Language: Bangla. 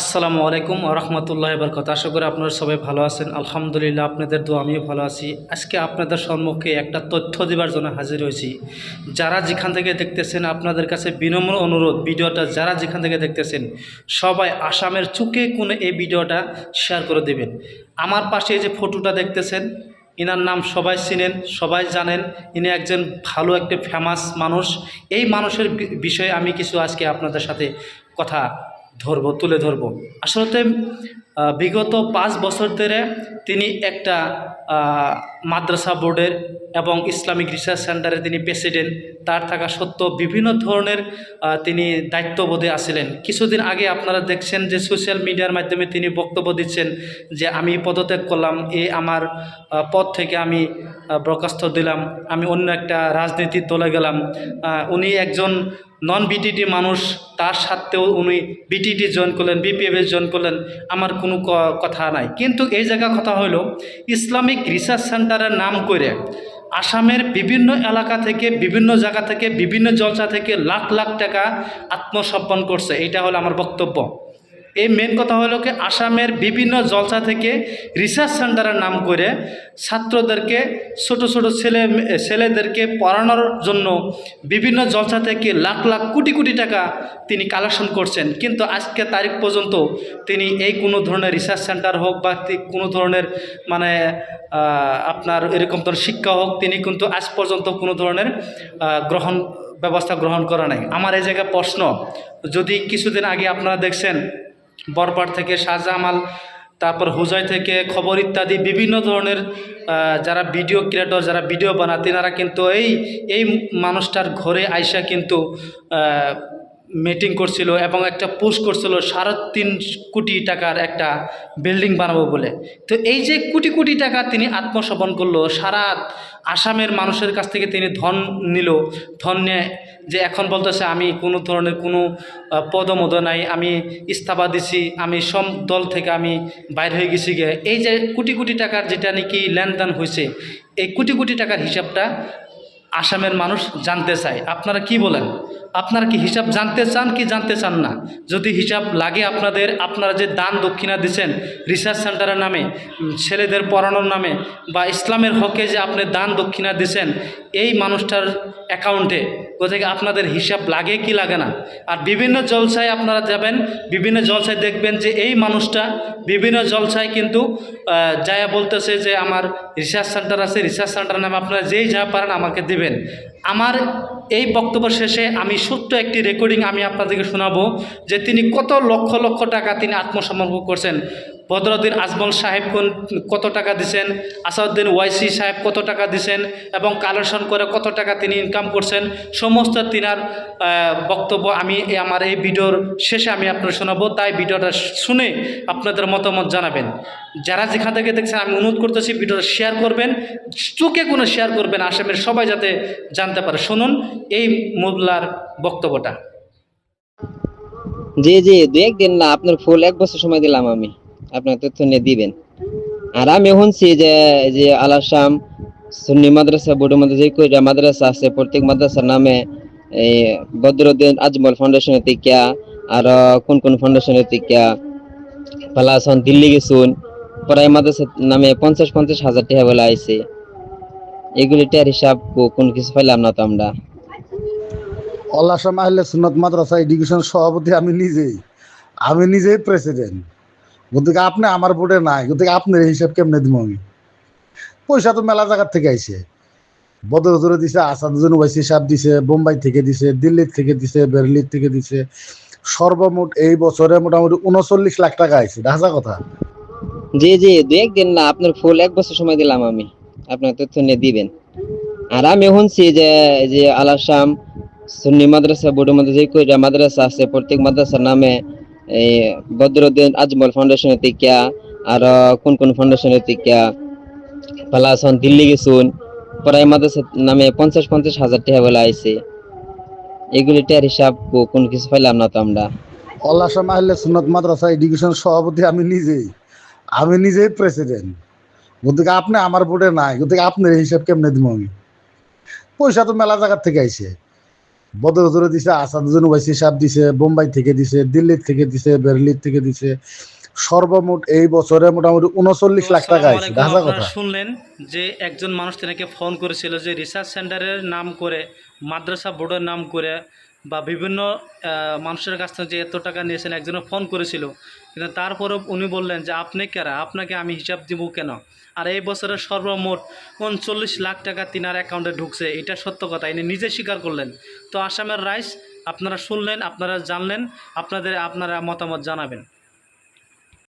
আসসালামু আলাইকুম রহমতুল্লাহ বরকত আশা করি আপনারা সবাই ভালো আছেন। আলহামদুলিল্লাহ, আপনাদের দোয়া আমিও ভালো আছি। আজকে আপনাদের সম্মুখে একটা তথ্য দেওয়ার জন্য হাজির হয়েছি। যারা যেখান থেকে দেখতেছেন, আপনাদের কাছে বিনম্র অনুরোধ, ভিডিওটা যারা যেখান থেকে দেখতেছেন, সবাই আসামের চুকে কোণে এই ভিডিওটা শেয়ার করে দেবেন। আমার পাশে এই যে ফটোটা দেখতেছেন, ইনার নাম সবাই চিনেন, সবাই জানেন। ইনি একজন ভালো একটা ফেমাস মানুষ। এই মানুষের বিষয়ে আমি কিছু আজকে আপনাদের সাথে কথা ধরবো, তুলে ধরবো। আসলে বিগত পাঁচ বছর ধরে তিনি একটা মাদ্রাসা বোর্ডের এবং ইসলামিক রিসার্চ সেন্টারে তিনি প্রেসিডেন্ট। তার থাকা সত্ত্বেও বিভিন্ন ধরনের তিনি দায়িত্ববোধে আছিলেন। কিছুদিন আগে আপনারা দেখছেন যে সোশ্যাল মিডিয়ার মাধ্যমে তিনি বক্তব্য দিচ্ছেন যে, আমি পদত্যাগ করলাম, এ আমার পদ থেকে আমি বরখাস্ত দিলাম, আমি অন্য একটা রাজনীতির দলে গেলাম। উনি একজন নন বিটিডি মানুষ, তার সাথেও উনি বিটিডি জয়েন করলেন বিপিএফ জয়েন করলেন, আমার কোনো কথা নাই। কিন্তু এই জায়গা কথা হলো ইসলামিক রিসার্চ সেন্টারের নাম করে আসামের বিভিন্ন এলাকা থেকে, বিভিন্ন জায়গা থেকে, বিভিন্ন জলসা থেকে লাখ লাখ টাকা আত্মসমর্পণ করছে। এটা হলো আমার বক্তব্য। এই মেন কথা হলো কি আসামের বিভিন্ন জলসা থেকে রিসার্চ সেন্টারের নাম করে ছাত্রদেরকে, ছোট ছোট ছেলে, ছেলেদেরকে পড়ানোর জন্য বিভিন্ন জলসা থেকে লাখ লাখ কোটি কোটি টাকা তিনি কালেকশন করছেন। কিন্তু আজকে তারিখ পর্যন্ত তিনি এই কোনো ধরনের রিসার্চ সেন্টার হোক বা কোনো ধরনের মানে আপনার এরকম ধরনের শিক্ষা হোক, তিনি কিন্তু আজ পর্যন্ত কোনো ধরনের গ্রহণ, ব্যবস্থা গ্রহণ করা নাই। আমার এই জায়গায় প্রশ্ন, যদি কিছুদিন আগে আপনারা দেখছেন বরপাট থেকে শাহজামাল, তারপর হুজাই থেকে খবর ইত্যাদি বিভিন্ন ধরনের যারা ভিডিও ক্রিয়েটর যারা ভিডিও বানায়, তেনারা কিন্তু এই এই মানুষটার ঘরে আইসা কিন্তু মিটিং করছিল এবং একটা পোস্ট করছিল সাড়ে তিন কোটি টাকার একটা বিল্ডিং বানাবো বলে। তো এই যে কোটি কোটি টাকা তিনি আত্মসমর্পণ করল, সারা আসামের মানুষের কাছ থেকে তিনি ধন নিল, ধন নিয়ে যে এখন বলতেছে আমি কোনো ধরনের কোনো পদমদ নাই, আমি ইস্তফা দিছি, আমি সব দল থেকে আমি বাইর হয়ে গেছি গে এই যে কোটি কোটি টাকার যেটা নাকি লেনদেন হয়েছে, এই কোটি কোটি টাকার হিসাবটা আসামের মানুষ জানতে চায়। আপনারা কি বলেন? আপনারা কি হিসাব জানতে চান কি জানতে চান না? যদি হিসাব লাগে আপনাদের, আপনারা যে দান দক্ষিণা দিচ্ছেন রিসার্চ সেন্টারের নামে ছেলেদের পড়ানোর নামে, বা ইসলামের হকে যে আপনি দান দক্ষিণা দিচ্ছেন, এই মানুষটার অ্যাকাউন্টে কোথায় আপনাদের হিসাব লাগে কি লাগে না? আর বিভিন্ন জলসায় আপনারা যাবেন, বিভিন্ন জলসায় দেখবেন যে এই মানুষটা বিভিন্ন জলসায় কিন্তু যায়া বলতেছে যে আমার রিসার্চ সেন্টার আছে রিসার্চ সেন্টার নামে আপনারা যেই যা পারেন আমাকে দিবেন। আমার এই বক্তব্য শেষে আমি ছোট্ট একটি রেকর্ডিং আমি আপনাদেরকে শোনাবো যে তিনি কত লক্ষ লক্ষ টাকা তিনি আত্মসমর্পণ করছেন। বদরুদ্দিন আজমল সাহেব কোন- কত টাকা দিছেন? আসাউদ্দিন ওয়াইসি সাহেব কত টাকা দিছেন? এবং কালেকশন করে কত টাকা তিনি ইনকাম করছেন? সমস্ত তিনার বক্তব্য আমি আমার এই ভিডিওর শেষে আমি আপনার শোনাবো। তাই ভিডিওটা শুনে আপনাদের মতামত জানাবেন। যারা যেখান থেকে দেখছেন, আমি অনুরোধ করতেছি ভিডিওটা শেয়ার করবেন। চোখে কোনো শেয়ার করবেন আসামের সবাই যাতে জানতে পারে। শুনুন এই মোল্লার বক্তব্যটা। জি জি দু একদিন না। আপনার ফুল এক বছর সময় দিলাম আমি। আপনার তথ্য নিয়ে দিবেন। আর আমি শুনছি যে যে আল আসাম সুন্নি মাদ্রাসা বোর্ড মধ্যে যে মাদ্রাসা আছে? প্রত্যেক মাদ্রাসার নামে এই বদরুদ্দিন আজমল ফাউন্ডেশনের থেকে আর কোন কোন ফাউন্ডেশনের থেকে প্লাস দিল্লি গেছুন, প্রায় মাদ্রাসার নামে পঞ্চাশ পঞ্চাশ হাজার টাকা বলে আইছে। এগুলিটার হিসাব কোন কিছু পাইলাম না তো আমরা। অল্লাহ মাহলে সুন্নত মাদ্রাসা এডুকেশন সভাপতি আমি নিজেই। আমি নিজেই প্রেসিডেন্ট গতিকে আপনি আমার বোর্ডে নাই? গতিকে আপনার হিসাব কেমনে দিব আমি? পয়সা তো মেলা জায়গার থেকে আইছে। বদর ধরে দিছে আসাদুদ্দিন ওয়াইসি সাহেব দিছে, বোম্বাই থেকে দিছে, দিল্লির থেকে দিছে, বেরলির থেকে দিছে। সর্বমোট এই বছরে মোটামুটি উনচল্লিশ লাখ টাকা আইছে। দেখা কথা? জি জি, দু একদিন না, আপনার ফুল এক বছর সময় দিলাম আমি। আপনার তথ্য নিয়ে দিবেন। আর আমি শুনছি যে যে আল আসাম সুন্নি মাদ্রাসা বোর্ডের মধ্যে যে কয়টা মাদ্রাসা আছে? প্রত্যেক মাদ্রাসার নামে এই বদরুদ্দিন আজমল ফাউন্ডেশনের থেকে আর কোন কোন ফাউন্ডেশনের থেকে প্লাস হন দিল্লি গেছুন প্রায় মাদ্রাসার নামে পঞ্চাশ পঞ্চাশ হাজার টাকা বলে আইছে। এগুলিটার হিসাব কো- কোন কিছু পাইলাম না তো আমরা। অল্লাহ মাহলে সুন্নত মাদ্রাসা এডুকেশন সভাপতি আমি নিজেই। আমি নিজেই প্রেসিডেন্ট গতিকে আপনি আমার বোর্ডে নাই গতিকে আপনার হিসাব কেমনে দিব আমি? পয়সা তো মেলা জায়গার থেকে আইছে। বদর হুজুরে দিছে আসাদুজ্জান ওয়াইসি সাহেব দিছে বোম্বাই থেকে দিছে দিল্লির থেকে দিছে বেরলির থেকে দিছে। সর্বমোট এই বছরে মোটামুটি উনচল্লিশ লাখ টাকা আছে। কথা। শুনলেন যে একজন মানুষ তেনাকে ফোন করেছিল যে রিসার্চ সেন্টারের নাম করে মাদ্রাসা বোর্ডের নাম করে বা বিভিন্ন মানুষের কাছ থেকে যে এত টাকা নিয়েছেন একজনে ফোন করেছিল। কিন্তু তারপরেও উনি বললেন যে আপনি কারা? আপনাকে আমি হিসাব দিব কেন? আর এই বছরের সর্বমোট উনচল্লিশ লাখ টাকা তিনার অ্যাকাউন্টে ঢুকছে, এটা সত্য কথা, ইনি নিজে স্বীকার করলেন। তো আসামের রাইস, আপনারা শুনলেন, আপনারা জানলেন, আপনাদের, আপনারা মতামত জানাবেন।